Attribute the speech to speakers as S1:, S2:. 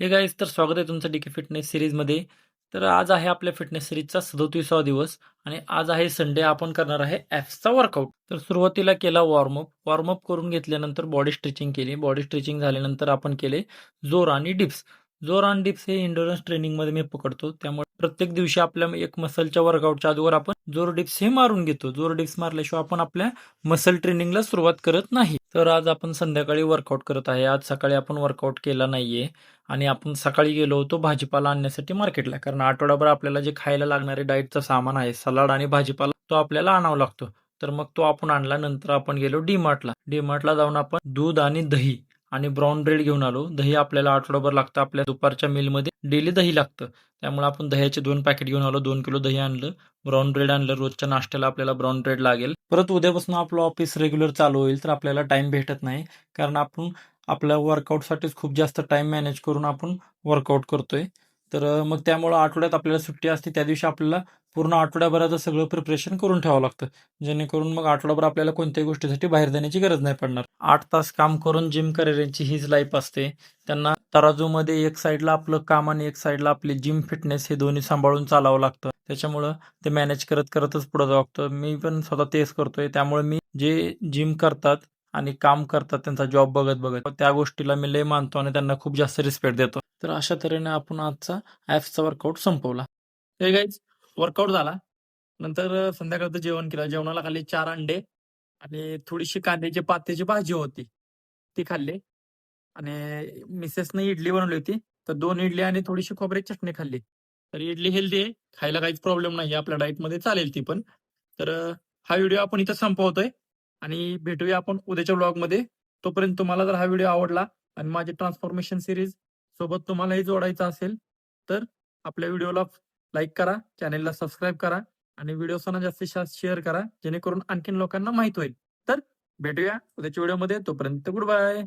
S1: हे गाईज तर स्वागत आहे तुमचं डीके फिटनेस सिरीजमध्ये तर आज आहे आपल्या फिटनेस सिरीजचा सदोतीसावा दिवस आणि आज आहे संडे आपण करणार आहे ॲप्सचा वर्कआउट तर सुरुवातीला केला वॉर्मअप वॉर्मअप करून घेतल्यानंतर बॉडी स्ट्रेचिंग केली. बॉडी स्ट्रेचिंग झाल्यानंतर आपण केले जोर आणि डिप्स जोर आणि डिप्स हे इंडोरन्स ट्रेनिंगमध्ये मी पकडतो. त्यामुळे प्रत्येक दिवशी आपल्या एक मसलच्या वर्कआउटच्या अगोदर आपण जोर डिप्स हे मारून घेतो. जोर डिप्स मारल्याशिवाय आपण आपल्या मसल ट्रेनिंगला सुरुवात करत नाही. तर आज आपण संध्याकाळी वर्कआउट करत आहे. आज सकाळी आपण वर्कआउट केला नाहीये आणि आपण सकाळी गेलो होतो भाजीपाला आणण्यासाठी मार्केटला कारण आठवडाभर आपल्याला जे खायला लागणारे डाएटचं सामान आहे सलाड आणि भाजीपाला तो आपल्याला आणावा लागतो. तर मग तो आपण आणला. नंतर आपण गेलो डीमार्टला डीमार्टला जाऊन आपण दूध आणि दही आणि ब्राऊन ब्रेड घेऊन आलो. दही आपल्याला आठवडाभर लागतं. आपल्या दुपारच्या मीलमध्ये डेली दही लागतं. त्यामुळे आपण दह्याचे दोन पॅकेट घेऊन आलो. दोन किलो दही आणलं. ब्राऊन ब्रेड आणलं. रोजच्या नाश्त्याला आपल्याला ब्राऊन ब्रेड लागेल. परत उद्यापासून आपलं ऑफिस रेग्युलर चालू होईल तर आपल्याला टाइम भेटत नाही. कारण आपण आपल्या वर्कआउटसाठीच खूप जास्त टाइम मॅनेज करून आपण वर्कआउट करतोय. तर मग त्यामुळं आठवड्यात आपल्याला सुट्टी असते. त्या दिवशी आपल्याला पूर्ण आठवड्याभराचं सगळं प्रिपरेशन करून ठेवावं लागतं. जेणेकरून मग आठवडाभर आपल्याला कोणत्याही गोष्टीसाठी बाहेर जाण्याची गरज नाही पडणार. आठ तास काम करून जिम करणाऱ्यांची हीच लाईफ असते. त्यांना तराजूमध्ये एक साईडला आपलं काम आणि एक साईडला आपली जिम फिटनेस हे दोन्ही सांभाळून चालावं लागतं. त्याच्यामुळं ते मॅनेज करत करतच पुढे जावं लागतं. मी पण स्वतः तेच करतोय. त्यामुळे मी जे जिम करतात आणि काम करतात त्यांचा जॉब बघत बघत त्या गोष्टीला मी लय मानतो आणि त्यांना खूप जास्त रिस्पेक्ट देतो. तर अशा तऱ्हेने आपण आजचा ॲप्सचा वर्कआउट संपवला. हे गाईज वर्कआउट झाला. नंतर संध्याकाळचं जेवण केलं. जेवणाला खाल्ले चार अंडे आणि थोडीशी कांद्याची पात्याची भाजी होती. ती खाल्ली आणि मिसेसने इडली बनवली होती. तर दोन इडली आणि थोडीशी खोबऱ्याची चटणी खाल्ली. तर इडली हेल्दी आहे. खायला काहीच प्रॉब्लेम नाही. आपल्या डाएटमध्ये चालेल ती पण. तर हा व्हिडिओ आपण इथं संपवतोय आणि भेटूया आपण उद्याच्या ब्लॉगमध्ये तोपर्यंत तुम्हाला जर हा व्हिडिओ आवडला आणि माझी ट्रान्सफॉर्मेशन सिरीज सोबत तुम्हालाही जोडायचं असेल तर आपल्या व्हिडिओला लाईक करा चॅनेलला सबस्क्राईब करा आणि व्हिडिओ जास्तीत जास्त शेअर करा जेणेकरून आणखीन लोकांना माहीत होईल. तर भेटूया उद्याच्या व्हिडिओमध्ये तोपर्यंत गुड बाय!